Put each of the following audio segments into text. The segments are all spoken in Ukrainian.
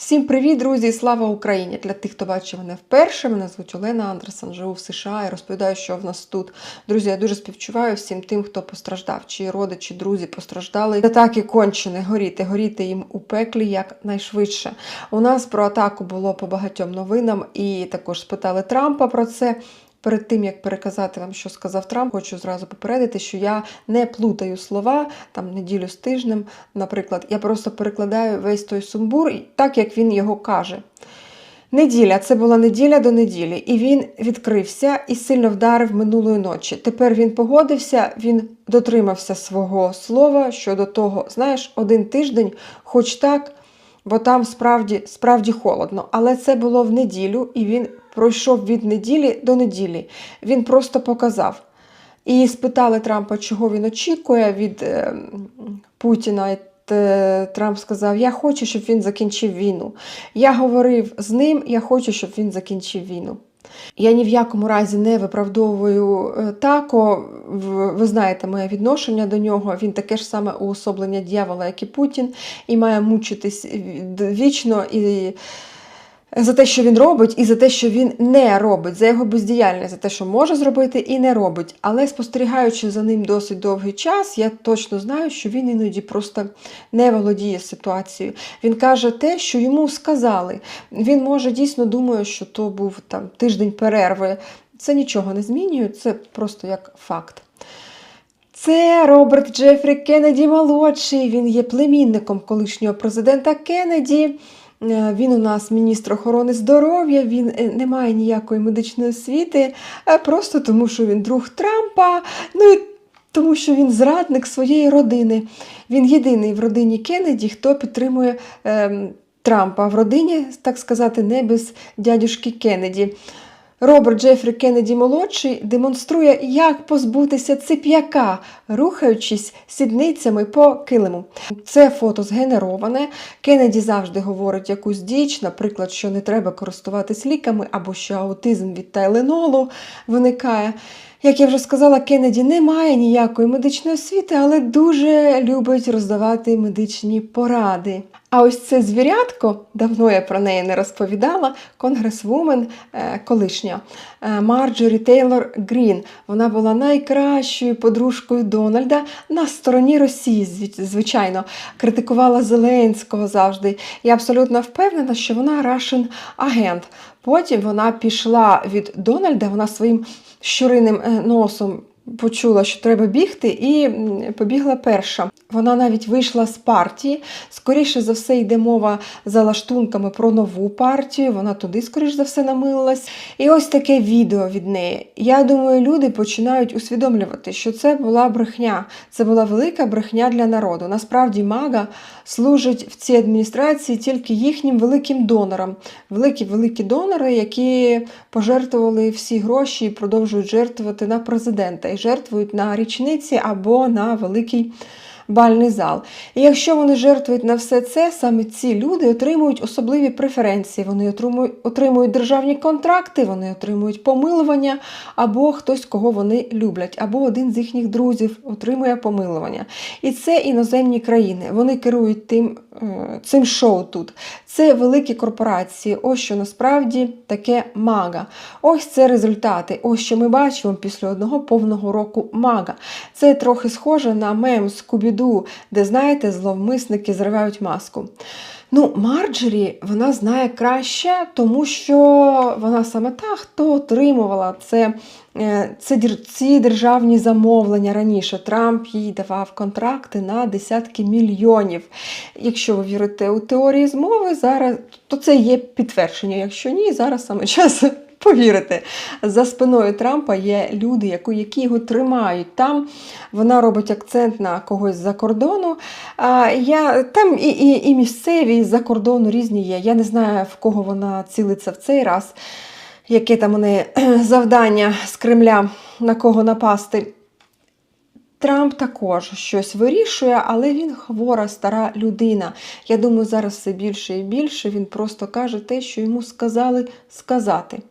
Всім привіт, друзі! Слава Україні! Для тих, хто бачив мене вперше, мене звуть Олена Андерсон, живу в США і розповідаю, що в нас тут. Друзі, я дуже співчуваю всім тим, хто постраждав, чиї родичі, друзі постраждали. Атаки кончені, горіти, горіти їм у пеклі якнайшвидше. У нас про атаку було по багатьом новинам, і також спитали Трампа про це. Перед тим як переказати вам, що сказав Трамп, хочу зразу попередити, що я не плутаю слова там неділю з тижнем. Наприклад, я просто перекладаю весь той сумбур так, як він його каже. Неділя це була неділя до неділі, і він відкрився і сильно вдарив минулої ночі. Тепер він погодився, він дотримався свого слова щодо того, знаєш, один тиждень, хоч так, бо там справді, справді холодно. Але це було в неділю, і він пройшов від неділі до неділі. Він просто показав. І спитали Трампа, чого він очікує від е, Путіна. Е, Трамп сказав: Я хочу, щоб він закінчив війну. Я говорив з ним, я хочу, щоб він закінчив війну. Я ні в якому разі не виправдовую е, тако. Ви знаєте моє відношення до нього. Він таке ж саме уособлення дьявола, як і Путін, і має мучитись вічно і за те, що він робить, і за те, що він не робить, за його бездіяльність, за те, що може зробити і не робить. Але спостерігаючи за ним досить довгий час, я точно знаю, що він іноді просто не володіє ситуацією. Він каже те, що йому сказали. Він може дійсно думає, що то був там тиждень перерви. Це нічого не змінює, це просто як факт. Це Роберт Джефрі Кеннеді молодший. Він є племінником колишнього президента Кеннеді. Е, Він у нас міністр охорони здоров'я, він е, не має ніякої медичної освіти, е, просто тому, що він друг Трампа, ну і тому, що він зрадник своєї родини. Він єдиний в родині Кеннеді, хто підтримує е, Трампа в родині, так сказати, не без дядюшки Кеннеді. Роберт Джефрі Кеннеді молодший демонструє, як позбутися цип'яка, рухаючись сідницями по килиму. Це фото згенероване. Кеннеді завжди говорить якусь діч, наприклад, що не треба користуватись ліками або що аутизм від тайленолу виникає. Як я вже сказала, Кеннеді не має ніякої медичної освіти, але дуже любить роздавати медичні поради. А ось це звірятко, давно я про неї не розповідала, конгресвумен е, колишня е, Марджорі Тейлор Грін. Вона була найкращою подружкою Дональда на стороні Росії, звичайно, критикувала Зеленського завжди. Я абсолютно впевнена, що вона Russian агент. Потім вона пішла від Дональда, вона своїм щуриним е, носом почула, що треба бігти, і побігла перша. Вона навіть вийшла з партії. Скоріше за все, йде мова за лаштунками про нову партію. Вона туди, скоріш за все, намилилась. І ось таке відео від неї. Я думаю, люди починають усвідомлювати, що це була брехня. Це була велика брехня для народу. Насправді, мага служить в цій адміністрації тільки їхнім великим донорам. Великі великі донори, які пожертвували всі гроші і продовжують жертвувати на президента і жертвують на річниці або на великий бальний зал. І якщо вони жертвують на все це, саме ці люди отримують особливі преференції, вони отримують, державні контракти, вони отримують помилування, або хтось, кого вони люблять, або один з їхніх друзів отримує помилування. І це іноземні країни. Вони керують тим, е, цим шоу тут. Це великі корпорації. Ось що насправді таке мага. Ось це результати. Ось що ми бачимо після одного повного року мага. Це трохи схоже на мем Скубіду, де, знаєте, зловмисники зривають маску. Ну, Марджорі вона знає краще, тому що вона саме та, хто отримувала це, е, це ці державні замовлення раніше. Трамп їй давав контракти на десятки мільйонів. Якщо ви вірите у теорії змови, зараз то це є підтвердження. Якщо ні, зараз саме час. Повірити, за спиною Трампа є люди, які його тримають. Там вона робить акцент на когось з-за кордону. А, я, там і, і, і місцеві, і з-за кордону різні є. Я не знаю, в кого вона цілиться в цей раз, яке там у неї завдання з Кремля, на кого напасти. Трамп також щось вирішує, але він хвора, стара людина. Я думаю, зараз все більше і більше він просто каже те, що йому сказали сказати.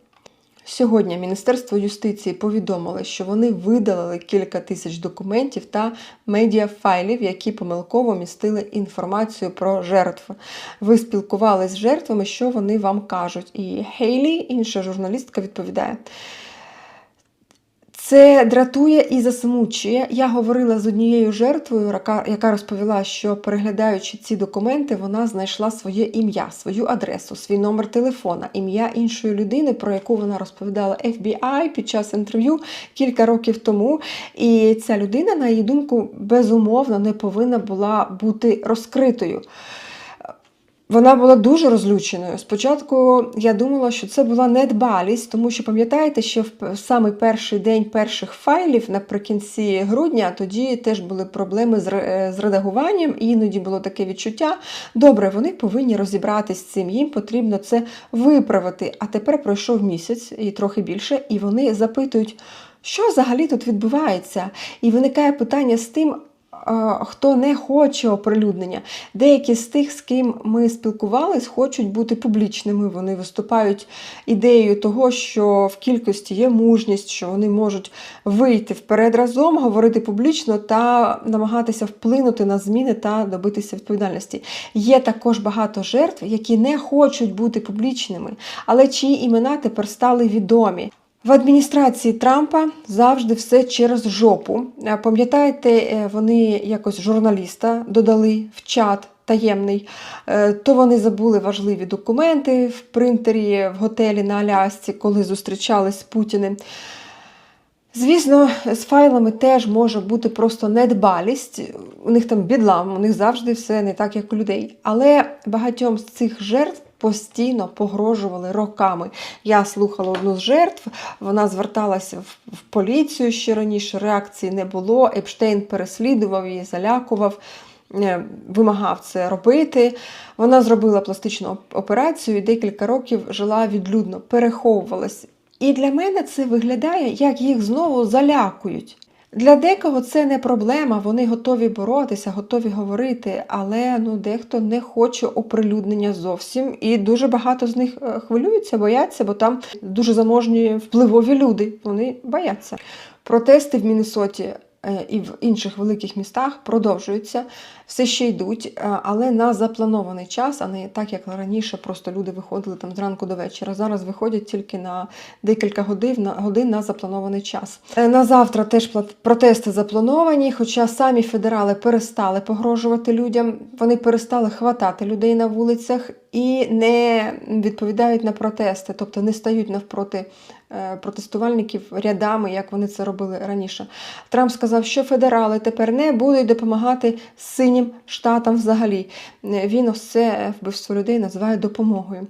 Сьогодні Міністерство юстиції повідомило, що вони видалили кілька тисяч документів та медіафайлів, які помилково містили інформацію про жертв. Ви спілкувалися з жертвами, що вони вам кажуть. І Хейлі, інша журналістка, відповідає. Це дратує і засмучує. Я говорила з однією жертвою, яка- розповіла, що переглядаючи ці документи, вона знайшла своє ім'я, свою адресу, свій номер телефона, ім'я іншої людини, про яку вона розповідала FBI під час інтерв'ю кілька років тому. І ця людина, на її думку, безумовно не повинна була бути розкритою. Вона була дуже розлюченою. Спочатку я думала, що це була недбалість, тому що пам'ятаєте, що в самий перший день перших файлів наприкінці грудня тоді теж були проблеми з, редагуванням, і іноді було таке відчуття. Добре, вони повинні розібратись з цим, їм потрібно це виправити. А тепер пройшов місяць і трохи більше, і вони запитують, що взагалі тут відбувається. І виникає питання з тим. Хто не хоче оприлюднення, деякі з тих, з ким ми спілкувались, хочуть бути публічними. Вони виступають ідеєю того, що в кількості є мужність, що вони можуть вийти вперед разом, говорити публічно та намагатися вплинути на зміни та добитися відповідальності. Є також багато жертв, які не хочуть бути публічними, але чиї імена тепер стали відомі. В адміністрації Трампа завжди все через жопу. Е, Пам'ятаєте, е, вони якось журналіста додали в чат таємний, Е, то вони забули важливі документи в принтері в готелі на Алясці, коли зустрічались з Путіним. Звісно, з файлами теж може бути просто недбалість. У них там бідлам, у них завжди все не так, як у людей. Але багатьом з цих жертв постійно погрожували роками. Я слухала одну з жертв, вона зверталася в, поліцію ще раніше, реакції не було. Епштейн переслідував її, залякував. е, Вимагав це робити. Вона зробила пластичну операцію і декілька років жила відлюдно, переховувалась. І для мене це виглядає, як їх знову залякують. Для декого це не проблема, вони готові боротися, готові говорити, але ну, дехто не хоче оприлюднення зовсім. І дуже багато з них е, хвилюються, бояться, бо там дуже заможні впливові люди. Вони бояться. Протести в Міннесоті і в інших великих містах продовжуються, все ще йдуть, е, але на запланований час, а не так, як раніше, просто люди виходили там зранку до вечора. Зараз виходять тільки на декілька годин на, годин на запланований час. Е, На завтра теж протести заплановані, хоча самі федерали перестали погрожувати людям, вони перестали хватати людей на вулицях і не відповідають на протести, тобто не стають навпроти е, протестувальників рядами, як вони це робили раніше. Трамп сказав, що федерали тепер не будуть допомагати синім штатам взагалі. Е, Він ось вбивство людей називає допомогою.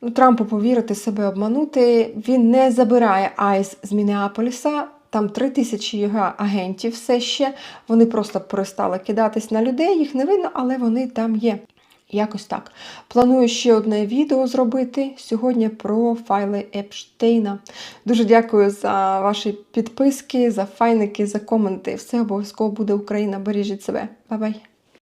Ну, Трампу повірити себе обманути. Він не забирає Айс з Мінеаполіса. Там три тисячі його агентів все ще. Вони просто перестали кидатись на людей, їх не видно, але вони там є. Якось так. Планую ще одне відео зробити сьогодні про файли Епштейна. Дуже дякую за ваші підписки, за файники, за коменти. Все обов'язково буде Україна. Бережіть себе. Бай-бай.